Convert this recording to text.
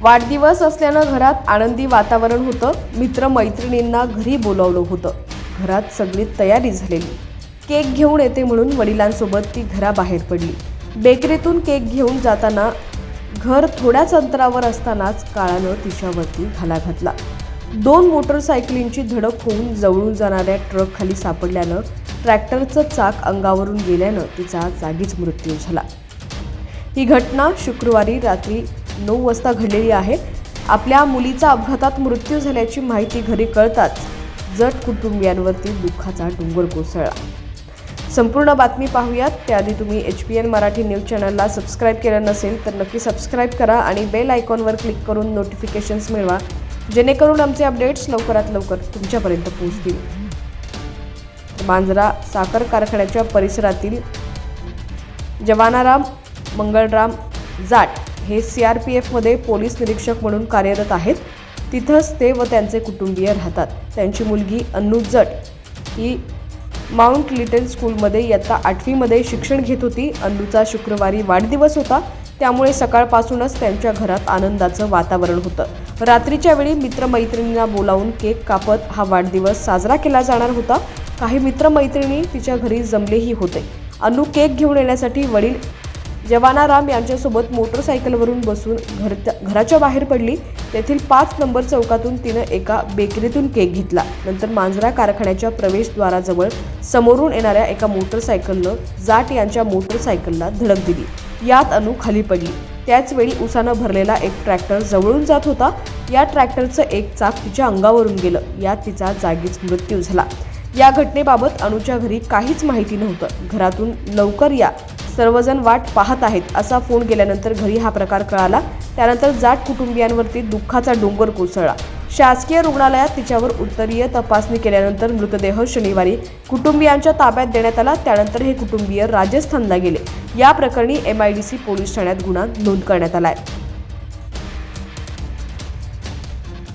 वाढदिवस असल्यानं घरात आनंदी वातावरण होतं. मित्रमैत्रिणींना घरी बोलावलं होतं. घरात सगळी तयारी झालेली. केक घेऊन येते म्हणून वडिलांसोबत ती घराबाहेर पडली. बेकरीतून केक घेऊन जाताना घर थोड्याच अंतरावर असतानाच काळानं तिच्यावरती घाला घातला. दोन मोटरसायकलींची धडक होऊन जवळून जाणाऱ्या ट्रकखाली सापडल्यानं ट्रॅक्टरचं चाक अंगावरून गेल्यानं तिचा जागीच मृत्यू झाला. ही घटना शुक्रवारी रात्री नऊ वाजता घडलेली आहे. आपल्या मुलीचा अपघातात मृत्यू झाल्याची माहिती घरी कळताच जट कुटुंबियांवरती दुःखाचा डोंगर कोसळला. संपूर्ण बातमी पाहूयात. त्याआधी तुम्ही H P N Marathi news चॅनलला सबस्क्राईब केलं नसेल तर नक्की सबस्क्राईब करा आणि बेल आयकॉनवर क्लिक करून नोटिफिकेशन्स मिळवा जेणेकरून आमचे अपडेट्स लवकरात लवकर तुमच्यापर्यंत पोहोचतील. मांजरा साखर कारखान्याच्या परिसरातील जवानाराम मंगळराम जाट हे सी आर पी एफमध्ये पोलीस निरीक्षक म्हणून कार्यरत आहेत. तिथंच ते व त्यांचे कुटुंबीय राहतात. त्यांची मुलगी अन्नू जट ही माउंट लिटल स्कूलमध्ये इयत्ता आठवीमध्ये शिक्षण घेत होती. अन्नूचा शुक्रवारी वाढदिवस होता. त्यामुळे सकाळपासूनच त्यांच्या घरात आनंदाचं वातावरण होतं. रात्रीच्या वेळी मित्रमैत्रिणींना बोलावून केक कापत हा वाढदिवस साजरा केला जाणार होता. काही मित्रमैत्रिणी तिच्या घरी जमलेही होते. अन्नू केक घेऊन येण्यासाठी वडील जवानाराम यांच्यासोबत मोटरसायकलवरून बसून घर घराच्या बाहेर पडली. तेथील पाच नंबर चौकातून तिनं एका बेकरीतून केक घेतला. नंतर मांजरा कारखान्याच्या प्रवेशद्वाराजवळ समोरून येणाऱ्या एका मोटरसायकलनं जाट यांच्या मोटरसायकलला धडक दिली. यात अनु खाली पडली. त्याचवेळी उसानं भरलेला एक ट्रॅक्टर जवळून जात होता. या ट्रॅक्टरचं एक चाक तिच्या अंगावरून गेलं. यात तिचा जागीच मृत्यू झाला. या घटनेबाबत अनुच्या घरी काहीच माहिती नव्हतं. घरातून लवकर या. सर्वजण वाट पाहत आहेत असा फोन गेल्यानंतर घरी हा प्रकार कळाला. त्यानंतर जाट कुटुंबियांवरती दुःखाचा डोंगर कोसळला. शासकीय रुग्णालयात तिच्यावर उत्तरीय तपासणी केल्यानंतर मृतदेह शनिवारी कुटुंबियांच्या ताब्यात देण्यात आला. त्यानंतर हे कुटुंबीय राजस्थानला गेले. या प्रकरणी M I D C police ठाण्यात गुन्हा नोंद करण्यात आला आहे